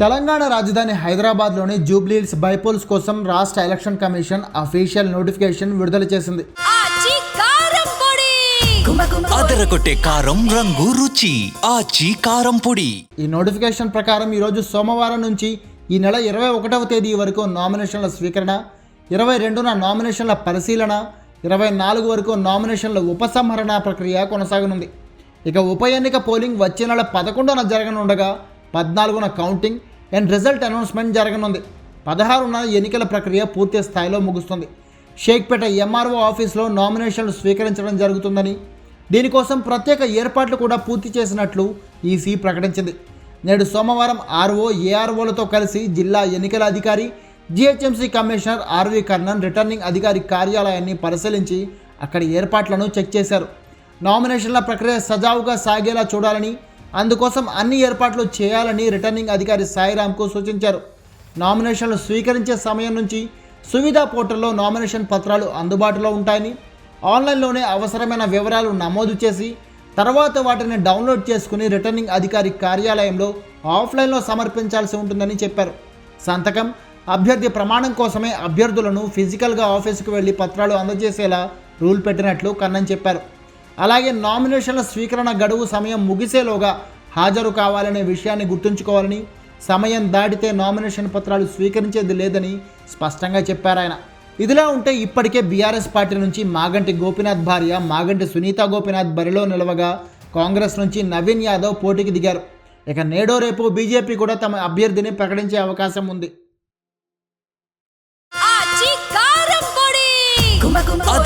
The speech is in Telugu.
తెలంగాణ రాజధాని హైదరాబాద్లోని జూబ్లీహిల్స్ బైపోల్స్ కోసం రాష్ట్ర ఎలక్షన్ కమిషన్ అఫీషియల్ నోటిఫికేషన్ విడుదల చేసింది. కారం పొడి. అదరగొట్టే కారం రంగు రుచి ఆచి కారం పొడి. ఈ నోటిఫికేషన్ ప్రకారం ఈరోజు సోమవారం నుంచి ఈ నెల ఇరవై ఒకటవ తేదీ వరకు నామినేషన్ల స్వీకరణ ఇరవై రెండున నామినేషన్ల పరిశీలన ఇరవై నాలుగు వరకు నామినేషన్ల ఉపసంహరణ ప్రక్రియ కొనసాగనుంది. ఇక ఉప ఎన్నిక పోలింగ్ వచ్చే నెల పదకొండున జరగనుండగా పద్నాలుగున కౌంటింగ్ అండ్ రిజల్ట్ అనౌన్స్మెంట్ జరగనుంది. పదహారున ఎన్నికల ప్రక్రియ పూర్తి స్థాయిలో ముగుస్తుంది. షేక్పేట ఎంఆర్ఓ ఆఫీస్లో నామినేషన్లు స్వీకరించడం జరుగుతుందని దీనికోసం ప్రత్యేక ఏర్పాట్లు కూడా పూర్తి చేసినట్లు ఈసీ ప్రకటించింది. నేడు సోమవారం ఆర్ఓ ఏఆర్ఓలతో కలిసి జిల్లా ఎన్నికల అధికారి GHMC commissioner RV Karnan returning అధికారి కార్యాలయాన్ని పరిశీలించి అక్కడి ఏర్పాట్లను చెక్ చేశారు. నామినేషన్ల ప్రక్రియ సజావుగా సాగేలా చూడాలని అందుకోసం అన్ని ఏర్పాట్లు చేయాలని రిటర్నింగ్ అధికారి సాయిరామ్కు సూచించారు. నామినేషన్లు స్వీకరించే సమయం నుంచి సువిధా పోర్టల్లో నామినేషన్ పత్రాలు అందుబాటులో ఉంటాయని ఆన్లైన్లోనే అవసరమైన వివరాలు నమోదు చేసి తర్వాత వాటిని డౌన్లోడ్ చేసుకుని రిటర్నింగ్ అధికారి కార్యాలయంలో ఆఫ్లైన్లో సమర్పించాల్సి ఉంటుందని చెప్పారు. సంతకం అభ్యర్థి ప్రమాణం కోసమే అభ్యర్థులను ఫిజికల్గా ఆఫీసుకు వెళ్ళి పత్రాలు అందజేసేలా రూల్ పెట్టినట్లు కన్నన్ చెప్పారు. అలాగే నామినేషన్ల స్వీకరణ గడువు సమయం ముగిసేలోగా హాజరు కావాలనే విషయాన్ని గుర్తుంచుకోవాలని సమయం దాటితే నామినేషన్ పత్రాలు స్వీకరించేది లేదని స్పష్టంగా చెప్పారు ఆయన. ఇదిలా ఉంటే ఇప్పటికే బీఆర్ఎస్ పార్టీ నుంచి మాగంటి గోపీనాథ్ భార్య మాగంటి సునీత గోపీనాథ్ బరిలో నిలవగా కాంగ్రెస్ నుంచి నవీన్ యాదవ్ పోటీకి దిగారు. ఇక నేడో రేపు బీజేపీ కూడా తమ అభ్యర్థిని ప్రకటించే అవకాశం ఉంది.